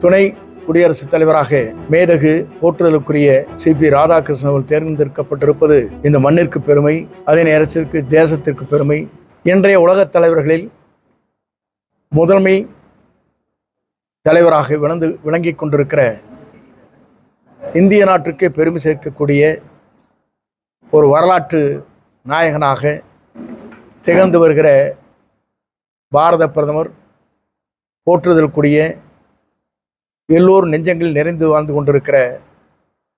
துணை குடியரசுத் தலைவராக மேதகு போற்றுதலுக்குரிய சி பி ராதாகிருஷ்ணன் அவர்கள் தேர்ந்தெடுக்கப்பட்டிருப்பது இந்த மண்ணிற்கு பெருமை அதே நேரத்திற்கு தேசத்திற்கு பெருமை. இன்றைய உலகத் தலைவர்களில் முதன்மை தலைவராக விளந்து விளங்கிக் கொண்டிருக்கிற இந்திய நாட்டிற்கே பெருமை சேர்க்கக்கூடிய ஒரு வரலாற்று நாயகனாக திகழ்ந்து வருகிற பாரத பிரதமர் போற்றுதலுக்குரிய எல்லோர் நெஞ்சங்களில் நிறைந்து வாழ்ந்து கொண்டிருக்கிற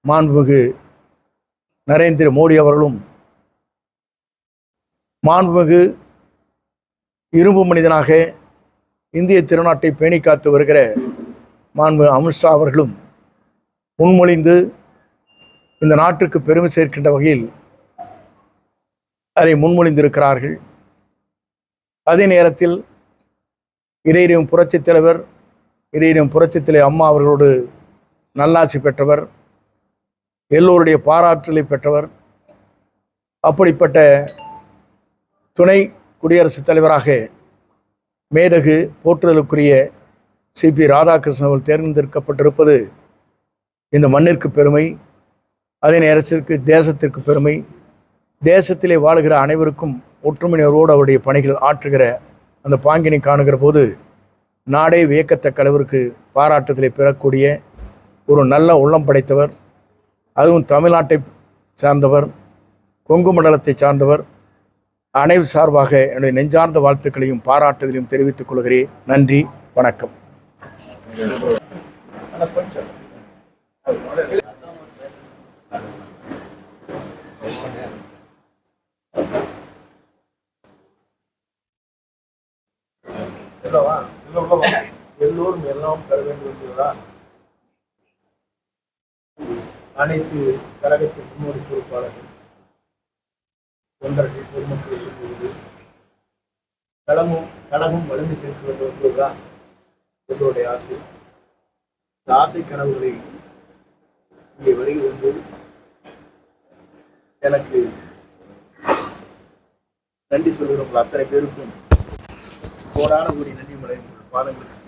மாண்புமிகு நரேந்திர மோடி அவர்களும் மாண்புமிகு இரும்பு மனிதனாக இந்திய திருநாட்டை பேணி காத்து வருகிற மாண்பு அமித்ஷா அவர்களும் முன்மொழிந்து இந்த நாட்டுக்கு பெருமை சேர்க்கின்ற வகையில் அதை முன்மொழிந்திருக்கிறார்கள். அதே நேரத்தில் இடையிலும் புரட்சித் தலைவர் இடையிலும் புரட்சித் அம்மா அவர்களோடு நல்லாட்சி பெற்றவர் எல்லோருடைய பாராட்டலை பெற்றவர் அப்படிப்பட்ட துணை குடியரசுத் தலைவராக மேதகு போற்றுதலுக்குரிய சி பி ராதாகிருஷ்ணன் அவர்கள் தேர்ந்தெடுக்கப்பட்டிருப்பது இந்த மண்ணிற்கு பெருமை அதே நேரத்திற்கு தேசத்திற்கு பெருமை தேசத்திலே வாழுகிற அனைவருக்கும் ஒற்றுமையோடு அவருடைய பணிகள் ஆற்றுகிற அந்த பாங்கினை காணுகிற போது நாடே வியக்கத்தக்க அளவிற்கு பாராட்டுதலை பெறக்கூடிய ஒரு நல்ல உள்ளம் படைத்தவர் அதுவும் தமிழ்நாட்டை சார்ந்தவர் கொங்கு மண்டலத்தை சார்ந்தவர். அனைவர் சார்பாக என்னுடைய நெஞ்சார்ந்த வாழ்த்துக்களையும் பாராட்டுதலையும் தெரிவித்துக் கொள்கிறேன். நன்றி வணக்கம். எல்லோரும் எல்லாம் பெற வேண்டும் அனைத்து கழகத்தின் முன்னோடி பொறுப்பாளர்கள் தொண்டர்கள் பொதுமக்கள் சொல்வது களமும் கழகம் வலிமை சேர்க்க வேண்டும் என்பதுதான் எங்களுடைய ஆசை. இந்த ஆசை கனவுகளை இங்கே வருகிறது எனக்கு நன்றி சொல்கிறவங்க அத்தனை பேருக்கும் கோடான கோடி நன்றி மலை பாதங்களுக்கு